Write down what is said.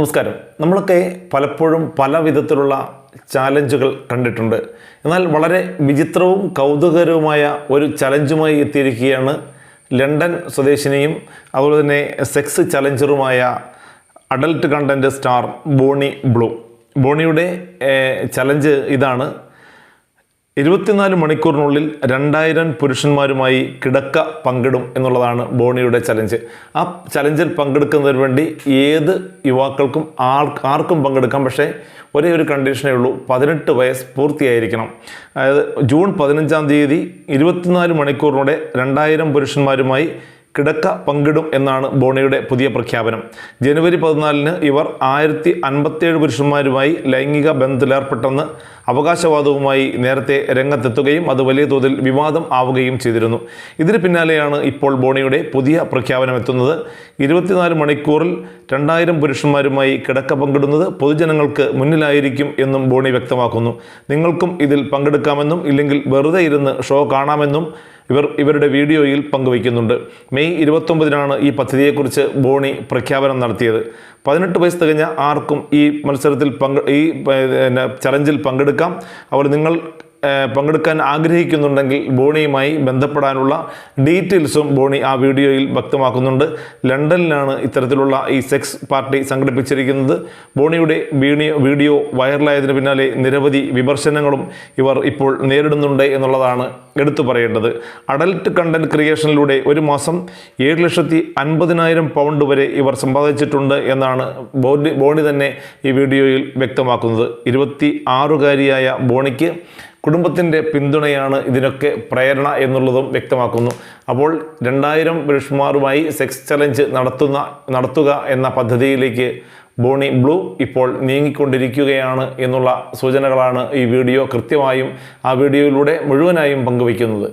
നമസ്കാരം. നമ്മളൊക്കെ പലപ്പോഴും പല വിധത്തിലുള്ള ചാലഞ്ചുകൾ കണ്ടിട്ടുണ്ട്. എന്നാൽ വളരെ വിചിത്രവും കൗതുകകരവുമായ ഒരു ചലഞ്ചുമായി എത്തിയിരിക്കുകയാണ് ലണ്ടൻ സ്വദേശിനിയും അതുപോലെ തന്നെ sex ചലഞ്ചറുമായ adult content star Bonnie Blue. ബോണിയുടെ challenge ഇതാണ്. ഇരുപത്തിനാല് മണിക്കൂറിനുള്ളിൽ രണ്ടായിരം പുരുഷന്മാരുമായി കിടക്ക പങ്കിടും എന്നുള്ളതാണ് ബോണിയുടെ ചലഞ്ച്. ആ ചലഞ്ചിൽ പങ്കെടുക്കുന്നതിന് വേണ്ടി ഏത് യുവാക്കൾക്കും ആർ ആർക്കും പങ്കെടുക്കാം. പക്ഷേ ഒരേ ഒരു കണ്ടീഷനേ ഉള്ളൂ. പതിനെട്ട് വയസ്സ് പൂർത്തിയായിരിക്കണം. അതായത് ജൂൺ പതിനഞ്ചാം തീയതി ഇരുപത്തിനാല് മണിക്കൂറിനൂടെ രണ്ടായിരം പുരുഷന്മാരുമായി കിടക്ക പങ്കിടും എന്നാണ് ബോണിയുടെ പുതിയ പ്രഖ്യാപനം. ജനുവരി പതിനാലിന് ഇവർ ആയിരത്തി അൻപത്തേഴ് പുരുഷന്മാരുമായി ലൈംഗിക ബന്ധത്തിലേർപ്പെട്ടെന്ന് അവകാശവാദവുമായി നേരത്തെ രംഗത്തെത്തുകയും അത് വലിയ തോതിൽ വിവാദം ആവുകയും ചെയ്തിരുന്നു. ഇതിന് പിന്നാലെയാണ് ഇപ്പോൾ ബോണിയുടെ പുതിയ പ്രഖ്യാപനം എത്തുന്നത്. ഇരുപത്തിനാല് മണിക്കൂറിൽ രണ്ടായിരം പുരുഷന്മാരുമായി കിടക്ക പങ്കിടുന്നത് പൊതുജനങ്ങൾക്ക് മുന്നിലായിരിക്കും എന്നും ബോണി വ്യക്തമാക്കുന്നു. നിങ്ങൾക്കും ഇതിൽ പങ്കെടുക്കാമെന്നും ഇല്ലെങ്കിൽ വെറുതെ ഇരുന്ന് ഷോ കാണാമെന്നും ഇവർ ഇവരുടെ വീഡിയോയിൽ പങ്കുവയ്ക്കുന്നുണ്ട്. മെയ് ഇരുപത്തൊമ്പതിനാണ് ഈ പദ്ധതിയെക്കുറിച്ച് ബോണി പ്രഖ്യാപനം നടത്തിയത്. പതിനെട്ട് വയസ്സ് തികഞ്ഞ ആർക്കും ഈ മത്സരത്തിൽ പങ്കെ ഈ ചലഞ്ചിൽ പങ്കെടുക്കാം. അവർ നിങ്ങൾ പങ്കെടുക്കാൻ ആഗ്രഹിക്കുന്നുണ്ടെങ്കിൽ ബോണിയുമായി ബന്ധപ്പെടാനുള്ള ഡീറ്റെയിൽസും ബോണി ആ വീഡിയോയിൽ വ്യക്തമാക്കുന്നുണ്ട്. ലണ്ടനിലാണ് ഇത്തരത്തിലുള്ള ഈ സെക്സ് പാർട്ടി സംഘടിപ്പിച്ചിരിക്കുന്നത്. ബോണിയുടെ വീഡിയോ വീഡിയോ വൈറലായതിനു പിന്നാലെ നിരവധി വിമർശനങ്ങളും ഇവർ ഇപ്പോൾ നേരിടുന്നുണ്ട് എന്നുള്ളതാണ് എടുത്തു പറയേണ്ടത്. അഡൽട്ട് കണ്ടന്റ് ക്രിയേഷനിലൂടെ ഒരു മാസം ഏഴ് ലക്ഷത്തി അൻപതിനായിരം പൗണ്ട് വരെ ഇവർ സമ്പാദിച്ചിട്ടുണ്ട് എന്നാണ് ബോണി ബോണി തന്നെ ഈ വീഡിയോയിൽ വ്യക്തമാക്കുന്നത്. ഇരുപത്തി ആറുകാരിയായ ബോണിക്ക് കുടുംബത്തിന്റെ പിന്തുണയാണ് ഇതിനൊക്കെ പ്രേരണ എന്നുള്ളതും വ്യക്തമാക്കുന്നു. അപ്പോൾ രണ്ടായിരം പുരുഷന്മാരുമായി സെക്സ് ചലഞ്ച് നടത്തുന്ന നടത്തുക എന്ന പദ്ധതിയിലേക്ക് ബോണി ബ്ലൂ ഇപ്പോൾ നീങ്ങിക്കൊണ്ടിരിക്കുകയാണ് എന്നുള്ള സൂചനകളാണ് ഈ വീഡിയോ കൃത്യമായും ആ വീഡിയോയിലൂടെ മുഴുവനായും പങ്കുവയ്ക്കുന്നത്.